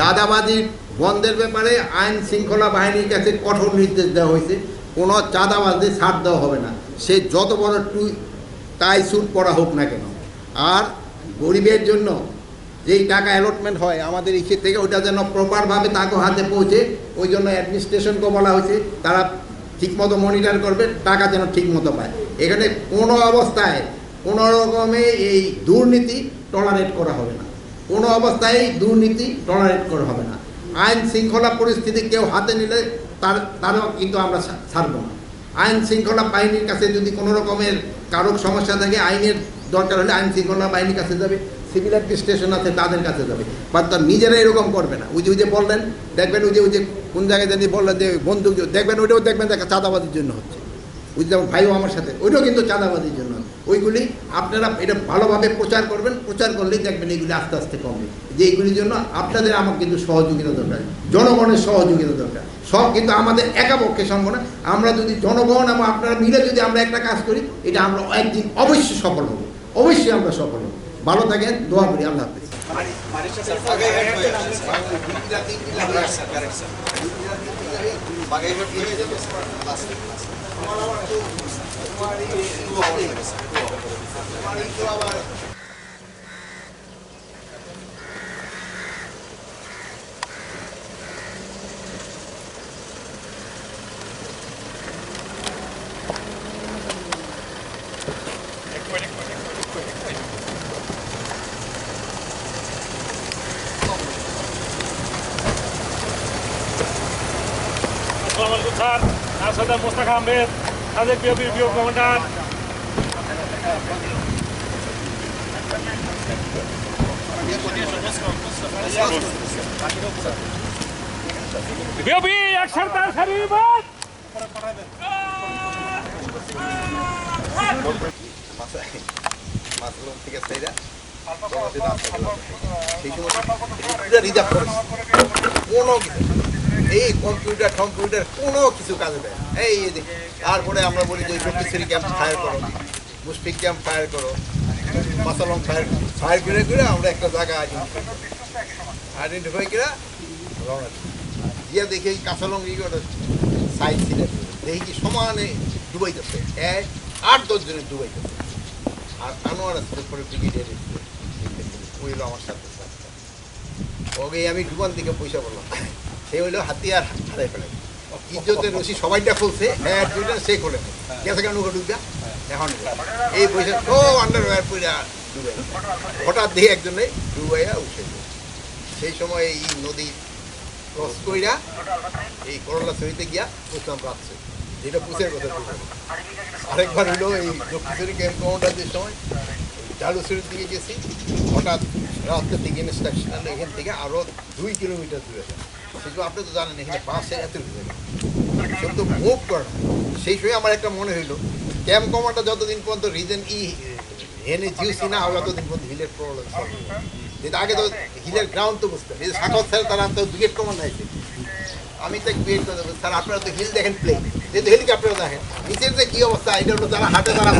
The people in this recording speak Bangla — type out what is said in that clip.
চাঁদাবাজি বন্ধের ব্যাপারে আইন শৃঙ্খলা বাহিনীর কাছে কঠোর নির্দেশ দেওয়া হয়েছে। কোনো চাঁদাবাজি ছাড় দেওয়া হবে না। সে যত বড় টু তাই স্যুট পরা হোক না কেন। আর গরিবের জন্য যেই টাকা অ্যালটমেন্ট হয়, আমাদের ইসে থেকে ওটা যেন প্রপারভাবে তাকে হাতে পৌঁছে, ওই জন্য অ্যাডমিনিস্ট্রেশনকে বলা হয়েছে, তারা ঠিকমতো মনিটর করবে, টাকা যেন ঠিকমতো পায়। এখানে কোনো অবস্থায় কোনো রকমে এই দুর্নীতি টলারেট করা হবে না। কোনো অবস্থায় দুর্নীতি টলারেট করা হবে না। আইন শৃঙ্খলা পরিস্থিতি কেউ হাতে নিলে তার, তারও কিন্তু আমরা ছাড়বো না। আইন শৃঙ্খলা বাহিনীর কাছে যদি কোনো রকমের কারও সমস্যা থাকে, আইনের দরকার হলে আইন শৃঙ্খলা বাহিনীর কাছে যাবে সিভিল অ্যাডমিনিস্ট্রেশন আছে তাদের কাছে যাবে। বা তার নিজেরা এরকম করবে না। ওই যে ওই যে বললেন, দেখবেন ওই যে ওই যে কোন জায়গায় জানি বললেন যে বন্দুক দেখবেন ওইটাও দেখবেন দেখা চাঁদাবাজির জন্য হচ্ছে। ওই যে আমার ভাইও আমার সাথে ওইটাও কিন্তু চাঁদাবাজির জন্য। ওইগুলি আপনারা এটা ভালোভাবে প্রচার করবেন প্রচার করলেই দেখবেন এইগুলি আস্তে আস্তে কমবে। যে এইগুলির জন্য আপনাদের আমার কিন্তু সহযোগিতা দরকার জনগণের সহযোগিতা দরকার। সব কিন্তু আমাদের একা পক্ষে সম্ভব না আমরা যদি জনগণ এবং আপনারা মিলে যদি আমরা একটা কাজ করি এটা আমরা একদিন অবশ্যই সফল হব। অবশ্যই আমরা সফল হব। ভালো থাকেন দোয়া করি আল্লাহ হাফিজ। আমার আসসালামু আলাইকুম স্যার আর সর্দার মোস্তাক আহমেদ সাদেক বিওপির বিও কমান্ডার। কোনো কিছু এই কম্পিউটার কম্পিউটার কোনো কিছু কাজে দেয় এই তারপরে আমরা বলি যে শক্তিশালী ক্যাম্প ফায়ার করো মুশফিক ক্যাম্প ফায়ার করো। মাসালং ফায়ার ফায়ার করে করে আমরা একটা জায়গা আইডেন্টিফাই করে। রওনা। গিয়া দেখি ই করে সাইড ছিল দেখি কি সমানে ডুবাইতেছে। এক, আট, দশ জনের ডুবাই যাচ্ছে আর আনোয়ার আসতে পরে ব্রিগেডিয়ার ওই আমার সাথে। ওকে, আমি ডুবান থেকে পয়সা বললাম। সে হইল হাতিয়ার হারাই ফেলে। ইজ্জতের রশি সবাইটা খুলছে হ্যাঁ দুইটা সে খোলে গেছে কেন? ওকে ডুববা। এখন এই পয়সা তো আন্ডার ওয়ার পয়সা ডুবে হঠাৎ দিয়ে একজনে ডুবাইয়া উঠে। সেই সময় এই নদী ক্রস কইরা এই করলা সহিতে গিয়া বুঝলাম রাখছে যেটা পুষের কথা আরেকবার হলো এই দক্ষিণেশ্বরী ক্যাম্প কমান্ডারদের সময় জালুসুরের দিকে গেছি। হঠাৎ রাস্তা থেকে ইনস্ট্রাকশন এখান থেকে আরও দুই কিলোমিটার দূরে সেগুলো আপনি তো জানেন, এখানে বাসে এত সব তো মুভ করে। সেই সময় আমার একটা মনে হইল ক্যাম্প কমান্ডার যতদিন পর্যন্ত রিজন ই এনে জিউসি না হবে ততদিন পর্যন্ত হিলের প্রবলেম যেটা আগে তো হিলের গ্রাউন্ড তো বুঝতে এই যে সাকত স্যার তারা তো ব্রিগেড কমান্ড আছে আমি তো বিয়ের করে দেবো স্যার, আপনারা তো হিল দেখেন প্লেন যেহেতু হেলিকপ্টারও দেখেন। নিচের যে কী অবস্থা, এটা হলো হাটে তারা